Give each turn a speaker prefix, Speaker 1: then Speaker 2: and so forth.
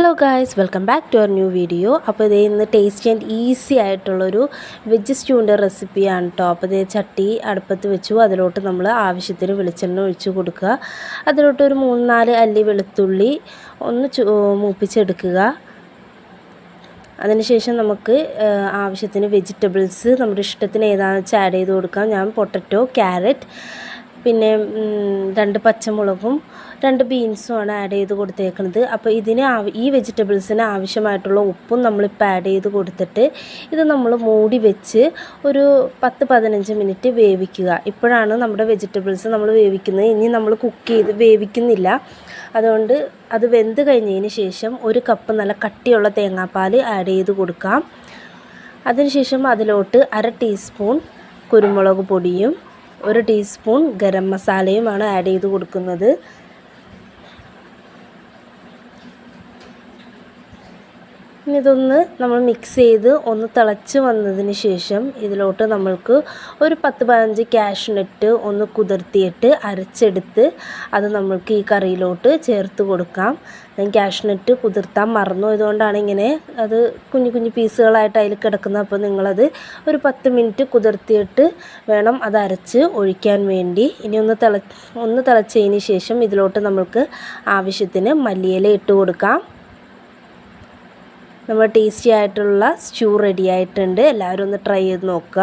Speaker 1: Hello guys welcome back to our new video അപ്പോൾ ഇത് ഇന്ന് ടേസ്റ്റി ആൻഡ് ഈസി ആയിട്ടുള്ളൊരു വെജ് സ്റ്റൂവിന്റെ റെസിപ്പിയാണ് കേട്ടോ അപ്പോൾ ഇത് ചട്ടി അടുപ്പത്ത് വെച്ചു. അതിലോട്ട് നമ്മൾ ആവശ്യത്തിന് വെളിച്ചെണ്ണ ഒഴിച്ച് കൊടുക്കുക. അതിലോട്ട് ഒരു മൂന്ന് നാല് അല്ലി വെളുത്തുള്ളി ഒന്ന് മൂപ്പിച്ചെടുക്കുക. അതിനുശേഷം നമുക്ക് ആവശ്യത്തിന് വെജിറ്റബിൾസ് നമ്മുടെ ഇഷ്ടത്തിന് ഏതാണെന്ന് വെച്ചാൽ ആഡ് ചെയ്ത് കൊടുക്കാം. ഞാൻ പൊട്ടറ്റോ ക്യാരറ്റ് പിന്നെ രണ്ട് പച്ചമുളകും രണ്ട് ബീൻസുമാണ് ആഡ് ചെയ്ത് കൊടുത്തേക്കുന്നത് അപ്പോൾ ഇതിന് ഈ വെജിറ്റബിൾസിന് ആവശ്യമായിട്ടുള്ള ഉപ്പും നമ്മളിപ്പോൾ ആഡ് ചെയ്ത് കൊടുത്തിട്ട് ഇത് നമ്മൾ മൂടി വെച്ച് ഒരു പത്ത് പതിനഞ്ച് മിനിറ്റ് വേവിക്കുക. ഇപ്പോഴാണ് നമ്മുടെ വെജിറ്റബിൾസ് നമ്മൾ വേവിക്കുന്നത്. ഇനി നമ്മൾ കുക്ക് ചെയ്ത് വേവിക്കുന്നില്ല. അതുകൊണ്ട് അത് വെന്ത് കഴിഞ്ഞതിന് ശേഷം ഒരു കപ്പ് നല്ല കട്ടിയുള്ള തേങ്ങാപ്പാൽ ആഡ് ചെയ്ത് കൊടുക്കാം. അതിനുശേഷം അതിലോട്ട് അര ടീസ്പൂൺ കുരുമുളക് പൊടിയും ഒരു ടീസ്പൂൺ ഗരം മസാലയുമാണ് ആഡ് ചെയ്ത് കൊടുക്കുന്നത്. ഇതൊന്ന് നമ്മൾ മിക്സ് ചെയ്ത് ഒന്ന് തിളച്ച് വന്നതിന് ശേഷം ഇതിലോട്ട് നമ്മൾക്ക് ഒരു പത്ത് പതിനഞ്ച് കാഷ്നട്ട് ഒന്ന് കുതിർത്തിയിട്ട് അരച്ചെടുത്ത് അത് നമ്മൾക്ക് ഈ കറിയിലോട്ട് ചേർത്ത് കൊടുക്കാം. ഞാൻ കാഷ്നട്ട് കുതിർത്താൻ മറന്നു ഇതുകൊണ്ടാണ് ഇങ്ങനെ അത് കുഞ്ഞു കുഞ്ഞു പീസുകളായിട്ട് അതിൽ കിടക്കുന്നത്. അപ്പോൾ നിങ്ങളത് ഒരു പത്ത് മിനിറ്റ് കുതിർത്തിയിട്ട് വേണം അത് അരച്ച് ഒഴിക്കാൻ വേണ്ടി. ഇനി ഒന്ന് തിള ഒന്ന് തിളച്ചതിന് ശേഷം ഇതിലോട്ട് നമ്മൾക്ക് ആവശ്യത്തിന് മല്ലിയില ഇട്ട് കൊടുക്കാം. നമ്മൾ ടേസ്റ്റി ആയിട്ടുള്ള സ്റ്റൂ റെഡി ആയിട്ടുണ്ട്. എല്ലാവരും ഒന്ന് ട്രൈ ചെയ്ത് നോക്കുക.